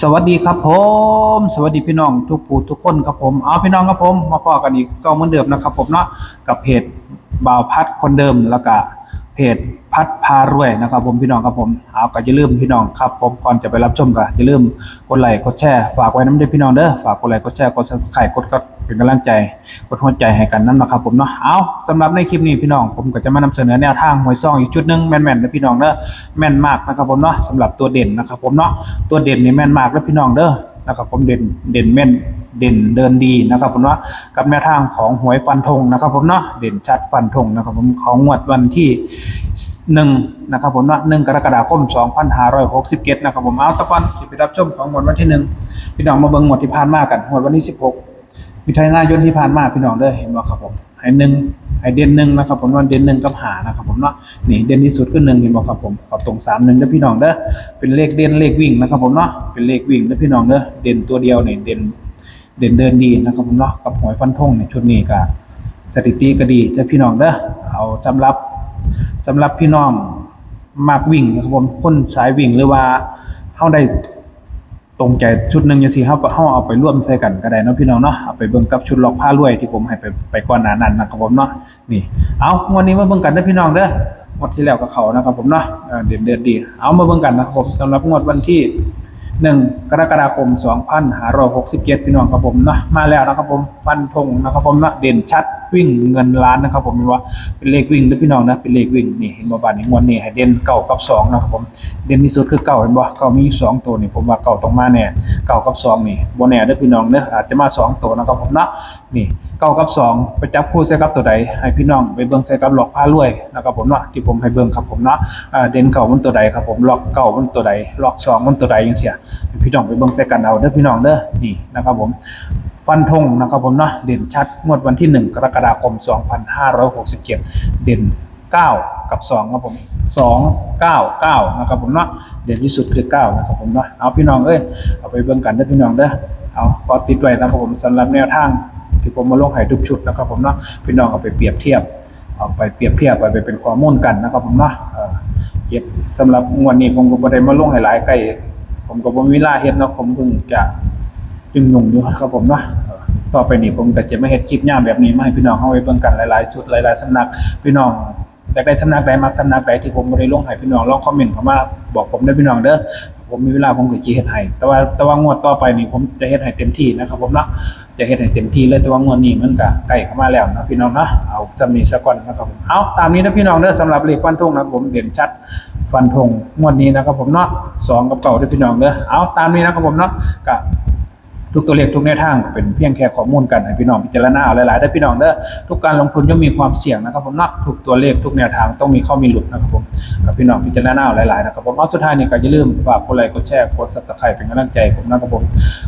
สวัสดีครับผม สวัสดีพี่น้องทุกผู้ทุกคนครับผมเอาพี่น้องครับผม มาพอกันอีกก็เหมือนเดิมนะครับผมเนาะกับเพจบ่าวพัดคนเดิมแล้วก็เพจ พัดพารวยนะครับผมพี่น้องครับผมเอาก็อย่าลืมพี่น้องครับผมก่อนจะไปรับชมก็อย่าลืมกดไลค์กดแชร์ฝากไว้น้ำด้อพี่น้องเด้อฝากกดไลค์กดแชร์กด subscribe กดก็เป็นกำลังใจกดหัวใจให้กันนั่นนะครับผมเนาะเอาสำหรับในคลิปนี้พี่น้องผมก็จะมานำเสนอแนวทางหวยซองอีกชุดหนึงแม่นๆนะพี่น้องเด้อแม่นมากนะครับผมเนาะสำหรับตัวเด่นนะครับผมเนาะตัวเด่นนี่แม่นมากแล้วพี่น้องเด้อ นะครับผมเด่นเด่นแม่นเด่นเดินดีนะครับผมว่ากับแนวทางของหวยฟันธงนะครับผมเนาะเด่นชัดฟันธงนะครับผมของงวดวันที่หนึ่งนะครับผมเนาะหนึ่งกรกฎาคม2567นะครับผมเอาตะกอนที่ไปรับชมของงวดวันที่หนึ่งพี่น้องมาเบิ่งงวดที่ผ่านมากันงวดวันที่16มิถุนายนที่ผ่านมาพี่น้องเด้อเห็นบ่ครับผมให้หนึ่ง ให้เด่นหนึ่งนะครับผมว่าเด่นหนึ่งกับหานะครับผมเนาะนี่เด่นที่สุดคือหนึ่งเห็นบ่ครับผมขอตรงสามหนึ่งเด้อพี่น้องเด้อเป็นเลขเด่นเลขวิ่งนะครับผมเนาะเป็นเลขวิ่งนะพี่น้องเด้อเด่นตัวเดียวเนี่ยเด่นเด่นเดินดีนะครับผมเนาะกับหวยฟันธงเนี่ยชุดนี้ก็สถิติก็ดีแต่พี่น้องเด้อเอาสำหรับสำหรับพี่น้องมากวิ่งนะครับผมคนสายวิ่งหรือว่าเฮาได้ ตรงใจชุดหนึ่งจังซี่เฮาเฮาเอาไปร่วมใส่กันก็ได้นะพี่น้องเนาะเอาไปเบิ่งกับชุดล็อกผ้ารวยที่ผมให้ไปไปก่อนหน้านั้นนะครับผมเนาะนี่เอาวันนี้มาเบิ่งกันเด้พี่น้องเด้องวดที่แล้วกับเขานะครับผมเนาะเออเด่นเดือนดี เอามาเบิ่งกันนะครับผมสำหรับงวดวันที่1กรกฎาคม2567พี่น้องครับผมเนาะมาแล้วนะครับผมฟันธงนะครับผมเนาะเด่นชัดวิ่งเงินล้านนะครับผมเห็นว่าเป็นเลขวิ่งนะพี่น้องนะเป็นเลขวิ่งนี่เห็นบ่บานี้งวดนี้ให้เด่นเก่ากับสองนะครับผมเด่นที่สุดคือเก่าเห็นบ่เก่ามีอยู่สองตัวนี่ผมว่าเก่าต้องมาแน่เก่ากับสองนี่บ่แน่เด้อพี่น้องเด้ออาจจะมาสองตัวนะครับผมเนาะนี่เก้ากับสองไปจับคู่ใส่กับตัวใดให้พี่น้องไปเบิ่งใส่กับหลอกผ้ารวยนะครับผมเนาะที่ผมให้เบิ่งครับผมเนาะเด่นเก่ามันตัวใดครับผมหลอกเก่ามันตัวใดหลอกสองมันตัวใดจังซี่ให้พี่น้องไปเบิ่งใส่กันเอาเด้อพี่น้องเด้อนี่นะครับผม ฟันธงนะครับผมเนาะเด่นชัดงวดวันที่ 1 กรกฎาคม 2567 เด่น 9 กับ2ครับผม 2 9 9นะครับผมเนาะเด่นที่สุดคือ 9 นะครับผมเนาะเอาพี่น้องเอ้ยเอาไปเบิ่งกันเด้อพี่น้องเด้อเอาก็ติดไว้นะครับผมสำหรับแนวทางที่ผมมาลงให้ทุกชุดนะครับผมเนาะพี่น้องเอาไปเปรียบเทียบเอาไปเปรียบเทียบไปไปเป็นข้อมูลกันนะครับผมเนาะเออเก็บสำหรับงวดนี้ผมก็บ่ได้มาลงให้หลายใกล้ผมก็บ่มีเวลาเฮ็ดเนาะผมเพิ่งจะ จึงหนุ่มอยู่ครับผมเนาะต่อไปนี้ผมก็จะไม่เฮ็ดคลิปย่ามแบบนี้มาให้พี่น้องเฮาไว้เบิ่งกันหลายๆชุดหลายๆสำนักพี่น้องอยากได้สำนักใดมักสำนักใดที่ผมบ่ได้ลงให้พี่น้องลองคอมเมนต์เข้ามาบอกผมเด้พี่น้องเด้อผมมีเวลาผมก็สิเฮ็ดให้แต่ว่าแต่ว่างวดต่อไปนี่ผมจะเฮ็ดให้เต็มที่นะครับผมเนาะจะเฮ็ดให้เต็มที่เลยแต่ว่างวดนี้มันก็ใกล้เข้ามาแล้วนะพี่น้องเนาะเอาสำนี้ซะก่อนนะครับผมเอาตามนี้นะพี่น้องเด้อสำหรับเลขฟันธงนะครับผมเด่นชัดฟันธงงวดนี้นะครับผมเนาะสองกับเก่าด้อพี่น้องเด้อเอาตามนี้นะครับผมเนาะก็ ทุกตัวเลขทุกแนวทางก็เป็นเพียงแค่ข้อมูลกันให้พี่น้องพิจารณาเอาหลายๆได้พี่น้องเด้อทุกการลงทุนย่อมมีความเสี่ยงนะครับผมนักทุกตัวเลขทุกแนวทางต้องมีข้อมีหลุดนะครับผมกับพี่น้องพิจารณาเอาหลายๆนะครับผมเอาสุดท้ายนี่ก็อย่าลืมฝากกดไลค์กดแชร์กด Subscribe เป็นกำลังใจผมนะครับผม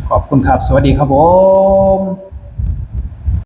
ขอบคุณครับ สวัสดีครับผม